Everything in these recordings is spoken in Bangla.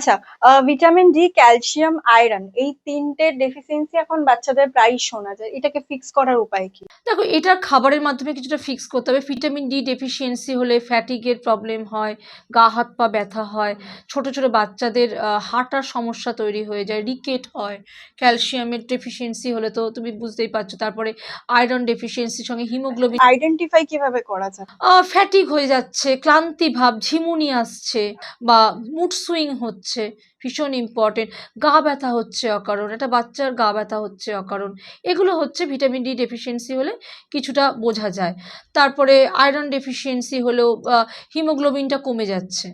আচ্ছা ভিটামিন ডি ক্যালসিয়াম আয়রন এই তিনটে ডেফিসিয়েন্সি এখন বাচ্চাদের প্রায় শোনা যায়। এটাকে ফিক্স করার উপায় কি? দেখো এটা খাবারের মাধ্যমে কিছুটা ফিক্স করতে হবে। ভিটামিন ডি ডেফিসিয়েন্সি হলে ফ্যাটিকের প্রবলেম হয় গা হাত পা ব্যথা হয় ছোট ছোট বাচ্চাদের হাঁটার সমস্যা তৈরি হয়ে যায় রিকেট হয়। ক্যালসিয়ামের ডেফিসিয়েন্সি হলে তো তুমি বুঝতেই পারছ তারপরে আয়রন ডেফিসিয়েন্সির সঙ্গে হিমোগ্লোবিন আইডেন্টিফাই কীভাবে করা যায়? ফ্যাটিক হয়ে যাচ্ছে ক্লান্তি ভাব ঝিমুনি আসছে বা মুড সুইং হচ্ছে। ভীষণ ইম্পর্টেন্ট গা ব্যথা হচ্ছে অকারণ, একটা বাচ্চার গা ব্যথা হচ্ছে অকারণ, এগুলো হচ্ছে ভিটামিন ডি ডেফিসিয়েন্সি হলে কিছুটা বোঝা যায়। তারপরে আয়রন ডেফিসিয়েন্সি হলেও হিমোগ্লোবিনটা কমে যাচ্ছে।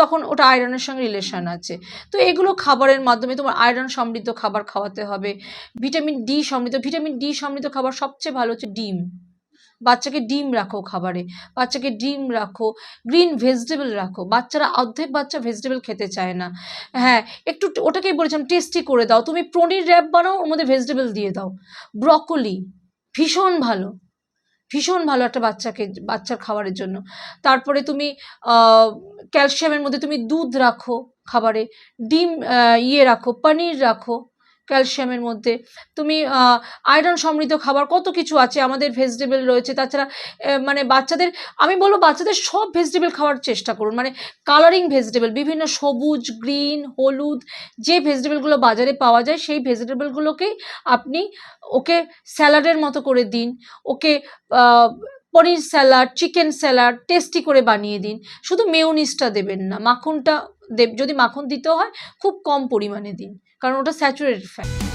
তখন ওটা আয়রনের সঙ্গে রিলেশন আছে। তো এগুলো খাবারের মাধ্যমে তোমার আয়রন সমৃদ্ধ খাবার খাওয়াতে হবে। ভিটামিন ডি সমৃদ্ধ ভিটামিন ডি সমৃদ্ধ খাবার সবচেয়ে ভালো হচ্ছে ডিম। বাচ্চাকে ডিম রাখো খাবারে, বাচ্চাকে ডিম রাখো গ্রিন ভেজিটেবল রাখো। বাচ্চারা অর্ধেক বাচ্চা ভেজিটেবল খেতে চায় না। হ্যাঁ একটু ওটাকেই বলেছিলাম টেস্টি করে দাও। তুমি পনির র্যাপ বানাও, ওর মধ্যে ভেজিটেবল দিয়ে দাও। ব্রকলি ভীষণ ভালো। ভীষণ ভালো একটা বাচ্চাকে, বাচ্চার খাবারের জন্য। তারপরে তুমি ক্যালসিয়ামের মধ্যে তুমি দুধ রাখো খাবারে। ডিম ইয়ে রাখো, পনির রাখো। ক্যালসিয়ামের মধ্যে। তুমি আয়রন সমৃদ্ধ খাবার কত কিছু আছে, আমাদের ভেজিটেবল রয়েছে, তাছাড়া মানে বাচ্চাদের, আমি বলব বাচ্চাদের সব ভেজিটেবল খাওয়ার চেষ্টা করুন। মানে কালারিং ভেজিটেবল বিভিন্ন সবুজ গ্রিন হলুদ, যে ভেজিটেবলগুলো বাজারে পাওয়া যায়, সেই ভেজিটেবলগুলোকেই আপনি ওকে স্যালাডের মতো করে দিন। Okay paneer salad, chicken salad tasty করে বানিয়ে দিন। শুধু মেয়নিসটা দেবেন না, মাখনটা দেব যদি মাখন দিতে হয়, খুব কম পরিমাণে দিন, কারণ ওটা স্যাচুরেটেড ফ্যাট